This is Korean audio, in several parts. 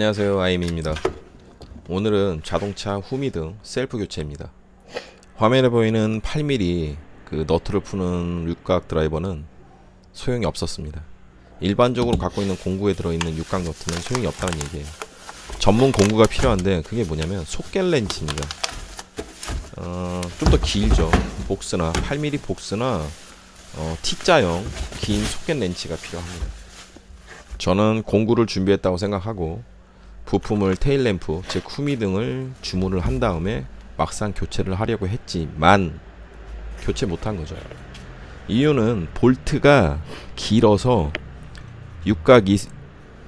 안녕하세요 아이미입니다. 오늘은 자동차 후미등 셀프 교체입니다. 화면에 보이는 8mm 그 너트를 푸는 육각 드라이버는 소용이 없었습니다. 일반적으로 갖고 있는 공구에 들어있는 육각 너트는 소용이 없다는 얘기예요. 전문 공구가 필요한데 그게 뭐냐면 속겔 렌치입니다. 어, 좀 더 길죠. 복스나 8mm 복스나 어, T자형 긴 속겔 렌치가 필요합니다. 저는 공구를 준비했다고 생각하고 부품을 테일램프 즉 후미 등을 주문을 한 다음에 막상 교체를 하려고 했지만 교체 못한 거죠. 이유는 볼트가 길어서 육각 이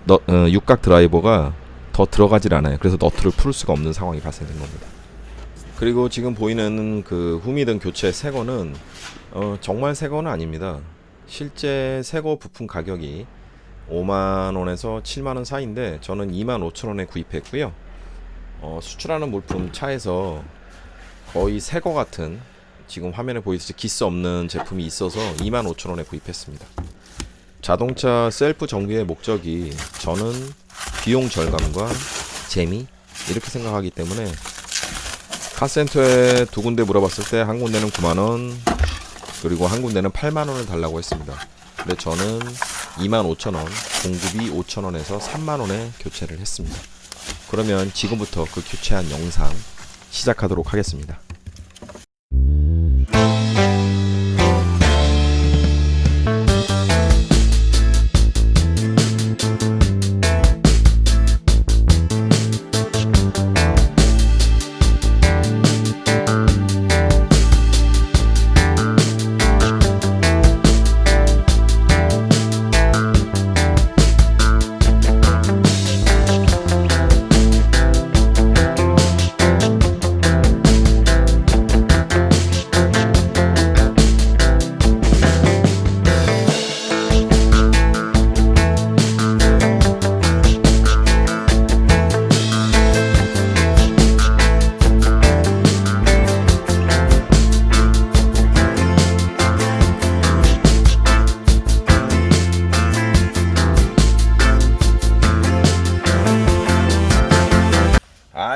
너, 어, 육각 드라이버가 더 들어가질 않아요. 그래서 너트를 풀 수가 없는 상황이 발생된 겁니다. 그리고 지금 보이는 그 후미등 교체 새 거는 어, 정말 새 거는 아닙니다. 실제 새거 부품 가격이 5만 원에서 7만 원 사이인데 저는 2만 5천 원에 구입했고요. 어, 수출하는 물품 차에서 거의 새 거 같은 지금 화면에 보이듯이 기스 없는 제품이 있어서 2만 5천 원에 구입했습니다. 자동차 셀프 정비의 목적이 저는 비용 절감과 재미 이렇게 생각하기 때문에 카센터에 두 군데 물어봤을 때 한 군데는 9만 원 그리고 한 군데는 8만 원을 달라고 했습니다. 근데 저는 25,000원, 공급이 5,000원에서 3만원에 교체를 했습니다. 그러면 지금부터 그 교체한 영상 시작하도록 하겠습니다.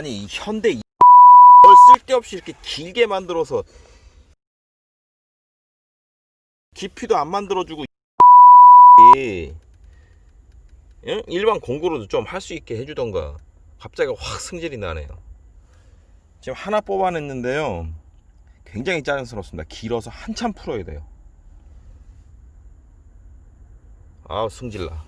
아니 이 현대 이걸 쓸데없이 이렇게 길게 만들어서 깊이도 안 만들어주고? 일반 공구로도 좀 할 수 있게 해주던가. 갑자기 확 승질이 나네요. 지금 하나 뽑아냈는데요. 굉장히 짜증스럽습니다. 길어서 한참 풀어야 돼요. 아우 승질나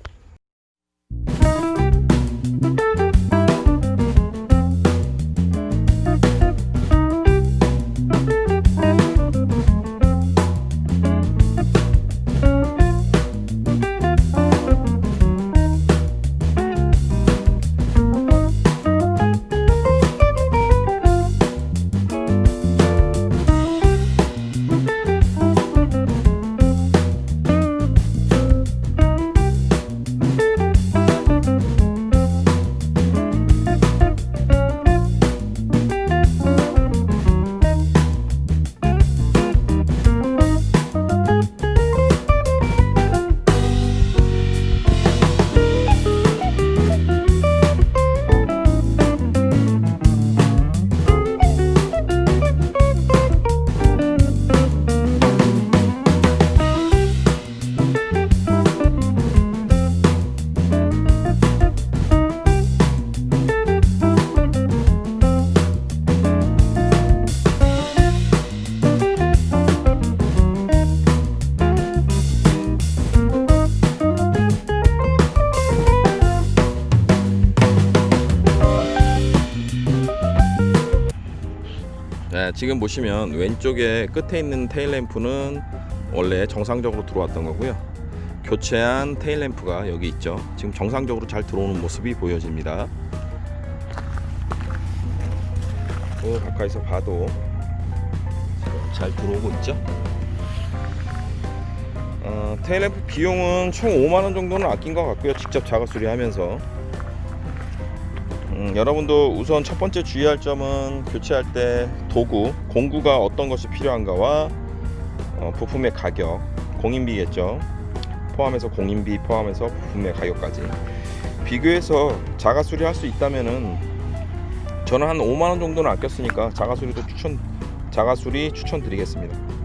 네, 지금 보시면 왼쪽에 끝에 있는 테일램프는 원래 정상적으로 들어왔던 거고요. 교체한 테일램프가 여기 있죠. 지금 정상적으로 잘 들어오는 모습이 보여집니다. 또 가까이서 봐도 잘 들어오고 있죠. 어, 테일램프 비용은 총 5만 원 정도는 아낀 것 같고요. 직접 작업 수리하면서 음, 여러분도 우선 첫 번째 주의할 점은 교체할 때 도구, 공구가 어떤 것이 필요한가와 어, 부품의 가격, 공인비겠죠. 포함해서 공인비 포함해서 부품의 가격까지 비교해서 자가 수리할 수 있다면은 저는 한 5만 원 정도는 아꼈으니까 자가 수리도 추천 자가 수리 추천드리겠습니다.